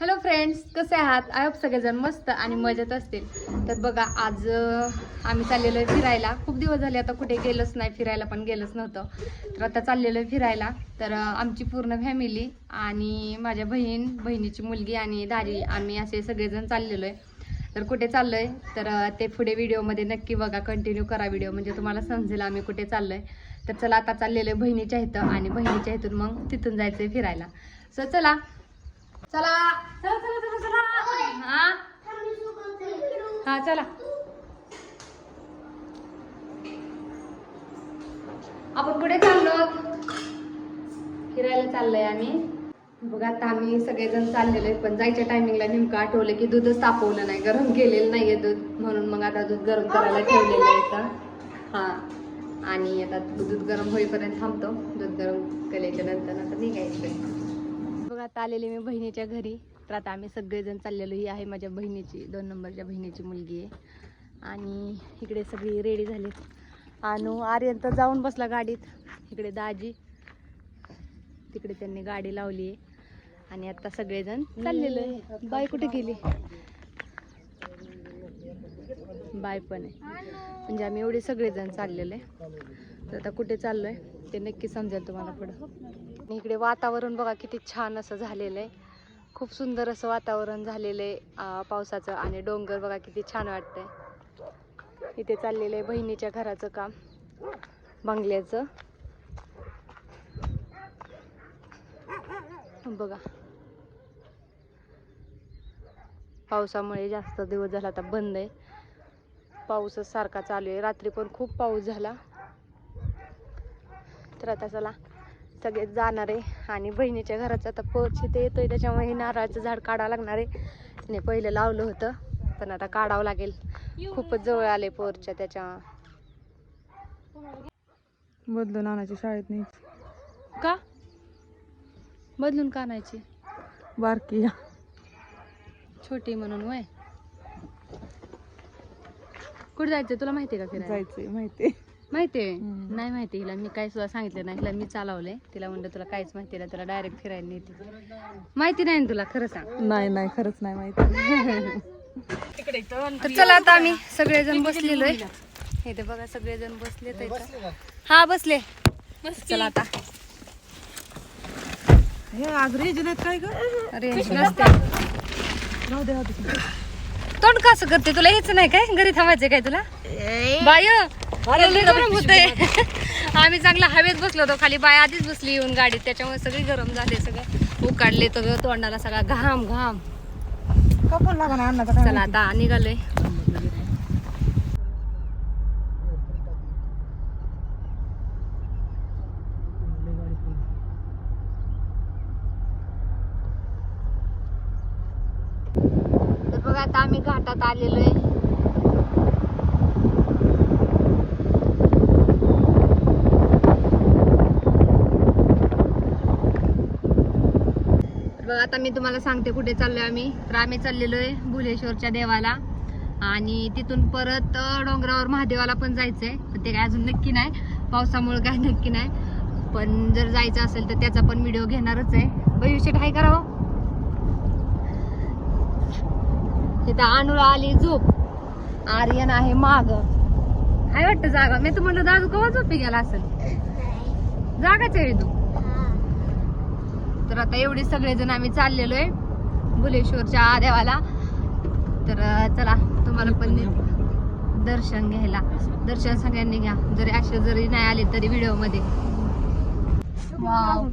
Hello friends कसे आहात? I hope सगळेजण मस्त आणि मजेत असतील. तर बघा आज आम्ही चाललेलो आहे फिरायला. खूप दिवस झाले आता कुठे गेलोच नाही फिरायला पण गेलंच नव्हतं. तर आता चाललेलो आहे फिरायला. तर आमची पूर्ण फॅमिली आणि माझ्या बहीण बहिणीची मुलगी आणि दारी आम्ही असे सगळेजण चाललेलो आहे. तर कुठे चाललोय? तर ते पुढे व्हिडिओमध्ये नक्की बघा कंटिन्यू करा व्हिडिओ. म्हणजे तुम्हाला समजेल आम्ही कुठे चाललोय. तर चला आता चाललेलो आहे बहिणीच्या इथं आणि बहिणीच्या इथून मग तिथून जायचंय फिरायला. सो चला. चला. चला चला चला चला. हा? हा चला. आपण कुठे चाललो. फिरायला चाललोय आम्ही. बघा आता आम्ही सगळेजण चाललेलो आहे पण जायच्या टायमिंगला नेमकं आठवलं की दूधच तापवलं नाही. गरम केलेलं नाहीये दूध म्हणून मग आता दूध गरम करायला ठेवलेलं आहे इथं. हा. आणि आता दूध गरम होईपर्यंत थांबतो. दूध गरम केल्याच्यानंतर आता निघायचं. बघा आता आलेली मी बहिणीच्या घरी. तर आता आम्ही सगळेजण चाललेलो. ही आहे माझ्या बहिणीची दोन नंबरच्या बहिणीची मुलगी आहे. आणि इकडे सगळी रेडी झाली आणि आर्यन तर जाऊन बसला गाडीत. इकडे दाजी तिकडे त्यांनी गाडी लावली आहे. आणि आता सगळेजण चाललेलो आहे. बाय कुठे गेली? बाय पण आहे. म्हणजे आम्ही एवढे सगळेजण चाललेले आहे. तर आता कुठे चाललो आहे ते नक्की समजेल तुम्हाला पुढं. इकडे वातावरण बघा किती छान असं झालेलं आहे. खूप सुंदर असं वातावरण झालेलं आहे पावसाचं आणि डोंगर बघा किती छान वाटतंय. इथे चाललेलं आहे बहिणीच्या घराचं काम बंगल्याचं. बघा. पावसामुळे जास्त दिवस झाला आता बंद आहे. पाऊसच सारखा चालू आहे. रात्री पण खूप पाऊस झाला. तर आता चला. सगळेच जाणार आहे. आणि बहिणीच्या घराचं आता पर्च इथे येतोय त्याच्यामुळे हे नारळाचं झाड काढावं लागणार आहे. तिने पहिलं लावलं होतं पण आता काढावं लागेल. खूपच जवळ आले पोरच्या त्याच्या. बदलून आणायची शाळेत नाही. का? बदलून का आणायची? बारकी छोटी म्हणून वय. कुठे जायचं तुला माहिती आहे का फिरायला? जायचंय माहिती माहिती आहे? हम्म. नाही माहिती. हिला मी काय सुद्धा सांगितलं नाही. हिला मी चालवलंय. तिला म्हणलं तुला काहीच माहिती नाही. तुला डायरेक्ट फिरायला नेते. माहिती नाही ना तुला खरं सांग. नाही नाही खरंच नाही माहिती. तर चला आता आम्ही सगळेजण बसलेलो आहे इथे बघा सगळेजण बसले इथं हा बसले. चला आता. हे काय रेंज नसते. तोंड कसं करते तुला? हेच नाही काय? घरी थांबायचं काय तुला? बाय. लय गरम होतंय. आम्ही चांगला हवेत बसलो होतो खाली बाय आधीच बसली येऊन गाडीत. त्याच्यामुळे सगळी गरम झाले सगळं उकाडले तर तोंडाला सगळा घाम घाम. कपल लागा ना अन्नाचा चला आता निघालोय. तर बघा आता आम्ही घाटात आलेलो आहे आता मी तुम्हाला सांगते कुठे चाललो आहे आम्ही. तर आम्ही चाललेलो आहे भुलेश्वरच्या देवाला. आणि तिथून परत डोंगरावर महादेवाला पण जायचं पण ते काय अजून नक्की नाही. पावसामुळे काय नक्की नाही. पण जर जायचं असेल तर त्याचा पण व्हिडिओ घेणारच आहे. भविष्य काय करावं हो. तिथं अनुरा आली झोप. आर्यन आहे माग. काय वाटतं जागा. मी तुम्हाला दादू कवा झोपी गेला असेल? जागाच आहे तू तर आता एवढे सगळेजण आम्ही चाललेलो आहे भुलेश्वरच्या देवाला तर चला तुम्हाला पण दर्शन घ्यायला. दर्शन सगळ्यांनी घ्या. जरी असे जरी नाही आले तरी व्हिडिओमध्ये वाव,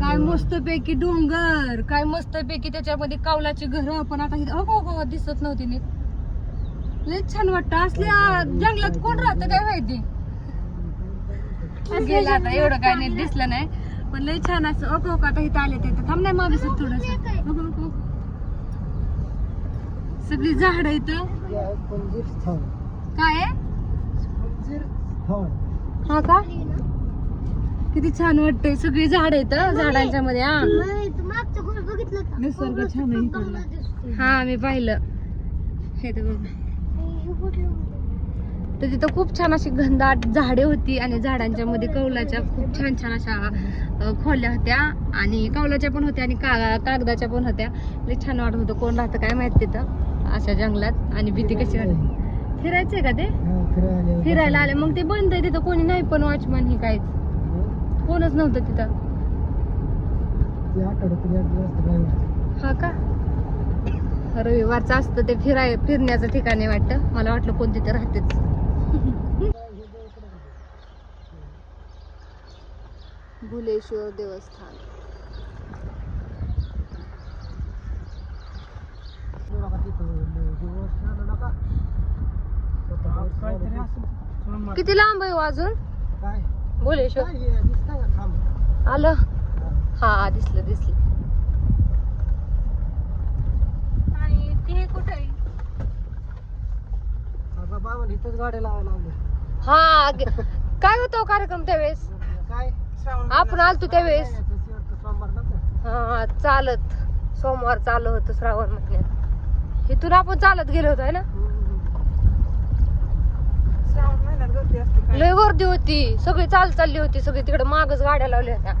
काय मस्त पैकी डोंगर. काय मस्त पैकी त्याच्यामध्ये कावलाची घर पण आता अगो अगो दिसत नव्हती नीट. लय छान वाटतं. असल्या जंगलात कोण राहतं काय माहिती? एवढं काय नीट दिसलं नाही. पण लय छान असं ओके ओके आता इथं आले ते. थांब नाही मागे सर थोडस. सगळी झाड इथं. काय? आहे? हा का? किती छान वाटतंय. सगळी झाड आहेत झाडांच्या मध्ये हा. निसर्ग छान हा मी पाहिलं. हे तर बघ. तर तिथं खूप छान अशी घनदाट झाडे होती आणि झाडांच्या मध्ये कौलाच्या खूप छान छान अशा खोल्या होत्या आणि कौलाच्या पण होत्या आणि का कागदाच्या पण होत्या. लई छान वाटत होतं. कोण राहतं काय माहीत तिथं? अशा जंगलात. आणि भीती कशी वाटते? फिरायचंय का ते? फिरायला आले. मग ते बंद आहे तिथं. कोणी नाही पण वॉचमन ही काहीच. कोणच नव्हतं तिथं. हा का? रविवारचं असतं ते फिराय फिरण्याचं ठिकाण आहे वाटतं. मला वाटलं कोण तिथे राहतेच. भुलेश्वर देवस्थान. किती लांब आहे हो अजून? भुलेश्वर. आलं? हा दिसलं दिसलं. आणि ते कुठे आहे इथंच गाड्या लावायला लावले हा ग- काय होतो कार्यक्रम त्यावेळेस? काय? श्रावण आपण आलतो त्यावेळेस. सोमवार हा चालत. सोमवार चालू होतं श्रावण महिन्यात. इथून आपण चालत गेलो होतो है ना? श्रावण महिन्यात गर्दी असते काय? लय गर्दी होती. सगळी चाल चालली होती. सगळी तिकडे मागच गाड्या लावल्या होत्या.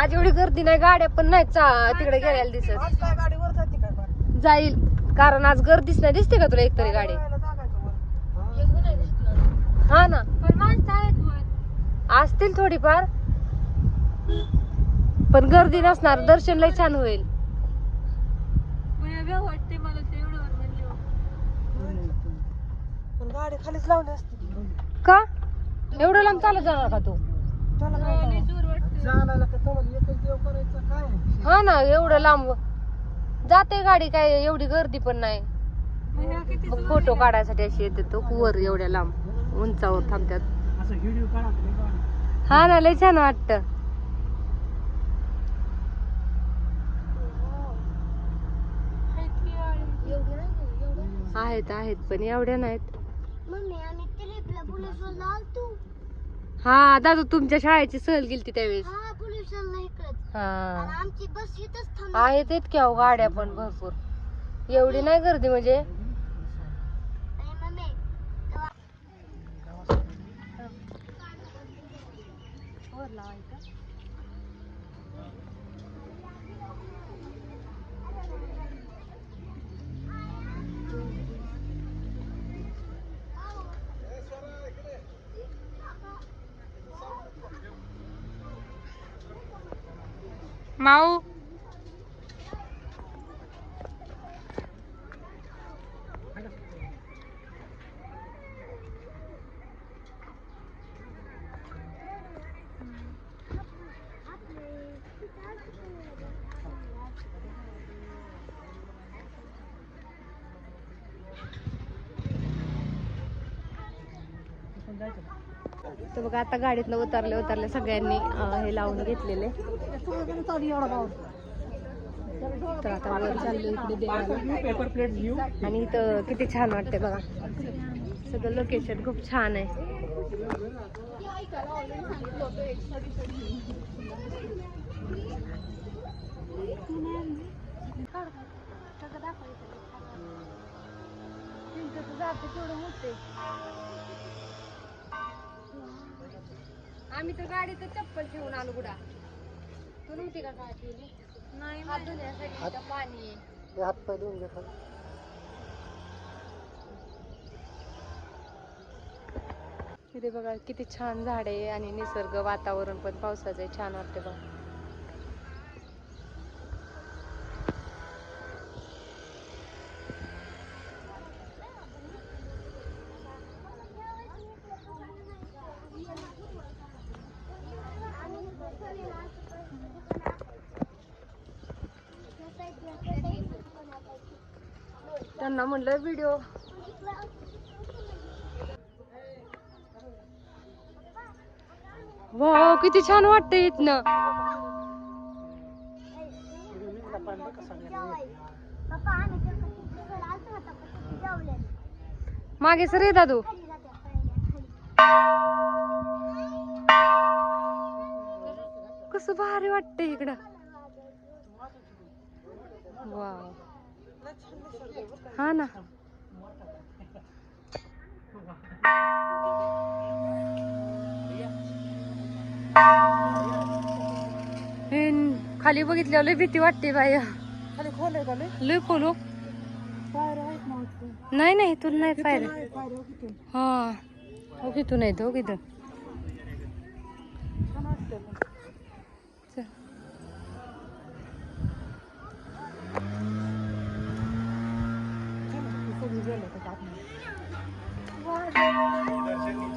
आज एवढी गर्दी नाही गाड्या पण नाही चा- तिकडे गेलेल्या दिसत आज काय गाडीवर जाते काय बरं जाईल. कारण आज गर्दीच नाही दिसते का तुला एकतरी गाडी. हा ना. असतील थोडीफार. पण गर्दी नसणार दर्शन लय छान होईल. पण गाडी खालीच लावली असते. का? एवढं लांब चालत जाणार का तू? त्याला काय चालायला का तुम्हाला? एकच देव करायचं काय? हा ना एवढं लांब. जाते गाडी काय एवढी गर्दी पण नाही. मग फोटो काढायसाठी अशी येते तो वर एवढ्या लांब. उंचावर थांबतात. हा ना लय छान वाटत. आहेत आहेत पण एवढ्या नाहीत. हा दादू तुमच्या शाळेची सहल गेलती त्यावेळेस. हा आमची बस इथंच थांब आहेत इतक्या हो गाड्या पण भरपूर. एवढी नाही गर्दी म्हणजे? माऊ तर बघा आता गाडीतनं उतरले उतरले सगळ्यांनी हे लावून घेतलेले. तर आता वर चाललो इकडे देवाला. आणि इथं किती छान वाटते बघा. सगळं लोकेशन खूप छान आहे. आम्ही तर गाडीत चप्पल ठेवून आलो गुडा तू नव्हती का काय ठेवली नाही हात धुण्यासाठी इथं पाणी आहे. हात पाय धुवून घे खाली. इथे बघा किती छान झाड आहे आणि निसर्ग वातावरण पण पावसाचं आहे छान वाटते बघा. म्हणलं व्हिडिओ. वा किती छान वाटतंय इथनं. मागे सर ये दादू. कस कसं भारी वाटतंय इकडं. वा हा ना खाली बघितल्यावर लय भीती वाटते बाय खाली खोल आहे का लय? लय खोलू पायऱ्या आहेत ना वाटतं. नाही नाही तुला नाही पायऱ्या किती? हा हो तू नाही की तू छान वाटतं पण. चल. छान वाटतं, सगळी गेलं तर आतमध्ये.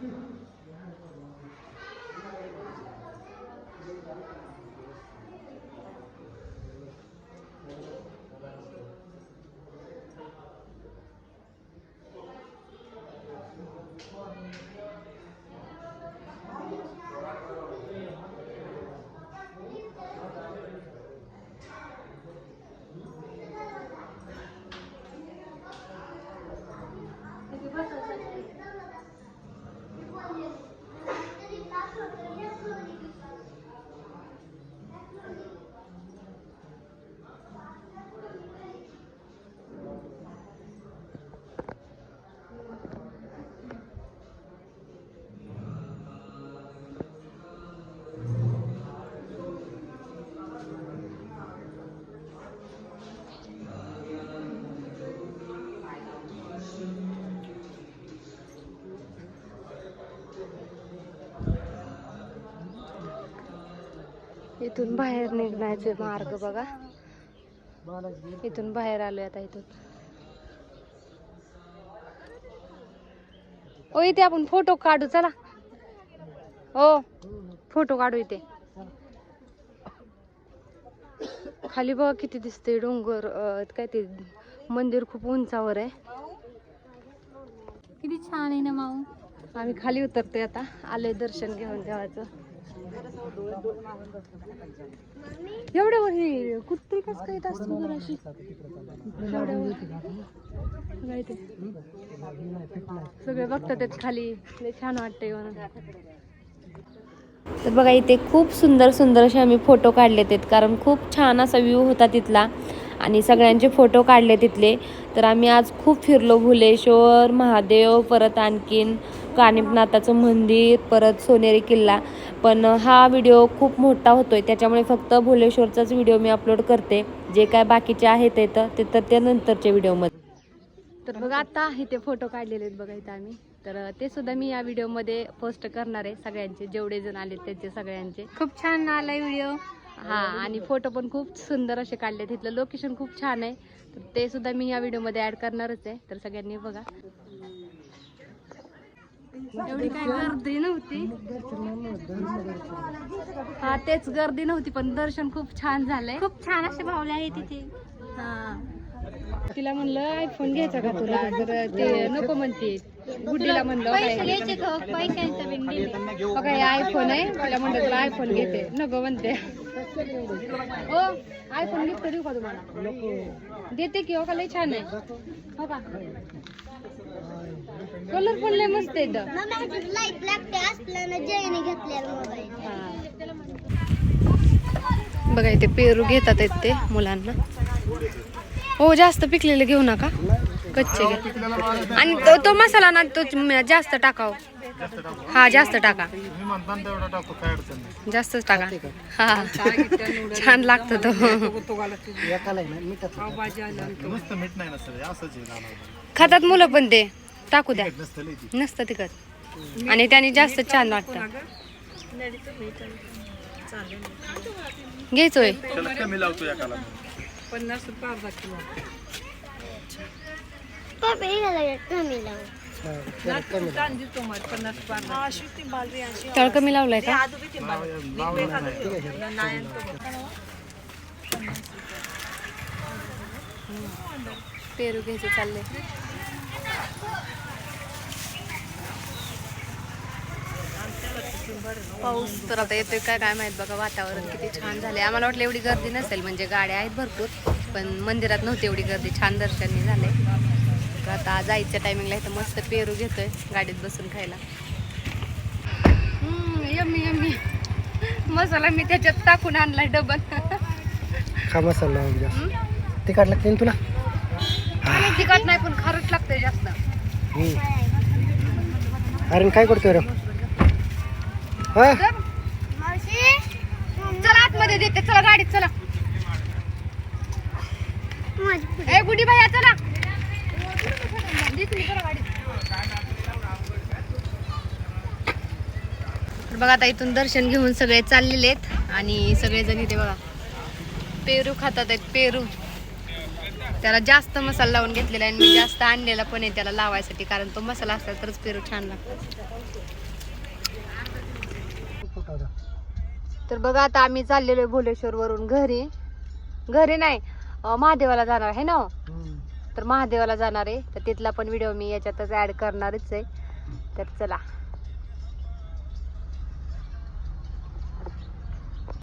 Hmm. इथून बाहेर निघण्याचे मार्ग बघा. इथून बाहेर आलोय आता इथून. ओ इथे आपण फोटो काढू चला. हो फोटो काढू इथे. खाली बघा किती दिसते डोंगर काय ते मंदिर खूप उंचावर आहे. किती छान आहे ना माऊ. आम्ही खाली उतरतोय आता. आलोय दर्शन घेऊन देवाचं एवढ्यावर हे कुत्री कस काय येत अशी? सगळे बघतात त्यात खाली. लय छान वाटतंय म्हणून तर बघा इथे खूप सुंदर सुंदर असे आम्ही फोटो काढले आहेत. कारण खूप छान असा व्ह्यू होता तिथला. आणि सगळ्यांचे फोटो काढले तिथले. तर आम्ही आज खूप फिरलो. भुलेश्वर महादेव परत आणखीन कानिपनाथाचं मंदिर परत सोनेरी किल्ला. पण हा व्हिडिओ खूप मोठा होतोय. त्याच्यामुळे फक्त भुलेश्वरचाच व्हिडिओ मी अपलोड करते. जे काय बाकीचे आहेत इथं ते तर त्या नंतरच्या व्हिडिओमध्ये तर बघा आता इथे फोटो काढलेले आहेत बघा इथं आम्ही. तर ते सुद्धा मी या व्हिडिओमध्ये पोस्ट करणार आहे सगळ्यांचे. जेवढे जण आले त्यांचे सगळ्यांचे. खूप छान आलाय व्हिडिओ हा आणि फोटो पण खूप सुंदर असे काढले तिथलं लोकेशन खूप छान आहे. तर ते सुद्धा मी या व्हिडिओमध्ये ऍड करणारच आहे. तर सगळ्यांनी बघा. एवढी काय गर्दी नव्हती. हा तेच गर्दी नव्हती पण दर्शन खूप छान झालंय. खूप छान असे भावले आहे तिथे. हा. तिला म्हणलं आयफोन घ्यायचा का तुला? तर ते नको म्हणते. गुड्डीला म्हणलं पैसे काय घ्यायचे का? पैशांचं बिन दिले बघा हे आयफोन आहे. तिला म्हणलं तुला आयफोन घेते. नको म्हणते. हो आयफोन गिफ्ट देऊ का तुम्हाला? देते की हो का? लय छान आहे. हो का? कलर पण लय मस्त आहे इथं. लाइट लागते असल्यानं जयने घेतलेला मोबाईल बघा इथे पेरू घेतात आहेत ते मुलांना. हो जास्त पिकलेले घेऊ नका. कच्चे घ्या. आणि तो तो मसाला ना तो म- जास्त टाकाव. हा जास्त टाका. जास्तच टाका. हा. छान लागतो तो. खातात मुलं पण ते. टाकू द्या. नसतं तिखट. आणि त्याने जास्त छान वाटतं. घ्यायचोय. हे हा, कमी लागतं. तळ कमी लावलाय का पेरू घ्यायचे चालले. पाऊस तर आता येतोय काय काय माहीत बघा वातावरण किती छान झाले आम्हाला वाटलं एवढी गर्दी नसेल म्हणजे गाड्या आहेत भरपूर पण मंदिरात नव्हती एवढी गर्दी छान दर्शनही झाले आता जायच्या टायमिंगला इथं मस्त पेरू घेतोय गाडीत बसून खायला. Yummy yummy. मसाला मी त्याच्यात टाकून आणलाय डबल. खा मसाला तिखट लागते तुला? तिखट नाही पण खारट लागतंय जास्त. अरे काय करतोय रे? हा? मावशी चला आतमध्ये देते चला गाडीत चला. ए गुडी भैया चला. दिसली चला गाडीत. तर बघा आता इथून दर्शन घेऊन सगळे चाललेले आहेत आणि सगळेजण इथे बघा पेरू खातात आहेत पेरू. त्याला जास्त मसाला लावून घेतलेला आहे आणि मी जास्त आणलेला पण आहे त्याला लावायसाठी कारण तो मसाला असला तरच पेरू छान लागतो तर बघा आता आम्ही चाललेलो आहे भोलेश्वर वरून घरी. घरी नाही महादेवाला जाणार आहे ना हो? तर महादेवाला जाणार आहे. तर तिथला पण व्हिडिओ मी याच्यातच ऍड करणारच आहे. तर चला.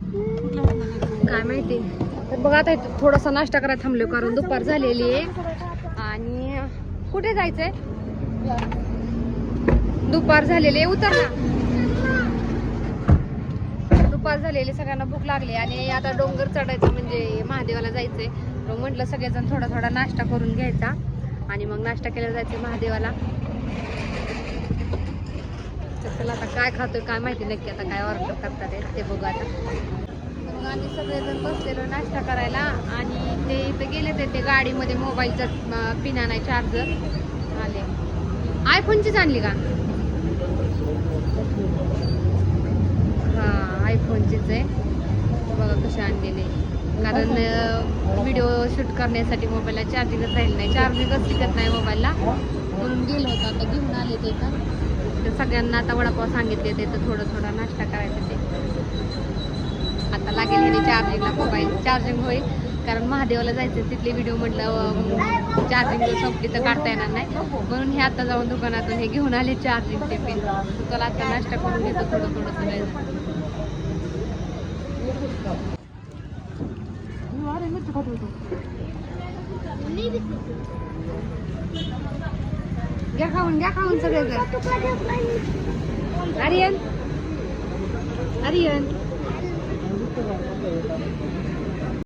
काय माहिती? तर बघा आता थोडासा नाश्ता करायला थांबलो कारण दुपार झालेली आहे. आणि कुठे जायचंय? दुपार झालेली आहे उतर ना. उपास झालेली सगळ्यांना भूक लागली आणि आता डोंगर चढायचं म्हणजे महादेवाला जायचंय. मग म्हटलं सगळेजण थोडा थोडा नाश्ता करून घ्यायचा आणि मग नाश्ता केला जायचं महादेवाला. तर चला आता काय खातोय काय माहिती नक्की आता काय ऑर्डर करतात ते बघू आता. मग आम्ही सगळेजण बसलेलो नाश्ता करायला आणि ते इथे गेले ते ते गाडीमध्ये मोबाईलचा पिना नाही चार्जर आले. आयफोनचीच आणली का? हा आयफोनचीच आहे. बघा कसे आणलेले कारण व्हिडिओ शूट करण्यासाठी मोबाईलला चार्जिंगच राहील नाही. चार्जिंगच टिकत नाही मोबाईलला म्हणून गेलो होतं. आता घेऊन आले ते का तर सगळ्यांना आता वडापाव सांगितले ते तर थोडं थोडा नाश्ता करायचा ते. आता लागेल ह्याने चार्जिंगला मोबाईल चार्जिंग होईल. कारण महादेवाला जायचं तिथले व्हिडिओ म्हटलं चार्जिंग संपली तर काढता येणार नाही. म्हणून हे आता जाऊन दुकानातून हे घेऊन आले चार्जिंगचे पिन चला आता नाश्ता करून घेतो थोडं थोडं सगळं घ्या खाऊन घ्या खाऊन सगळेजण आर्यन. आर्यन.